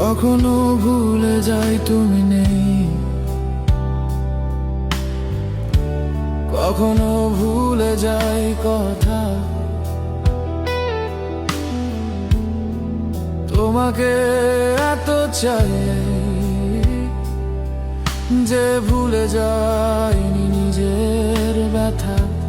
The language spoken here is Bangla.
কখনো ভুলে যাই তুমি নেই। কখনো ভুলে যাই কথা। তোমাকে এত চাই যে ভুলে যাইনি নিজের ব্যথা।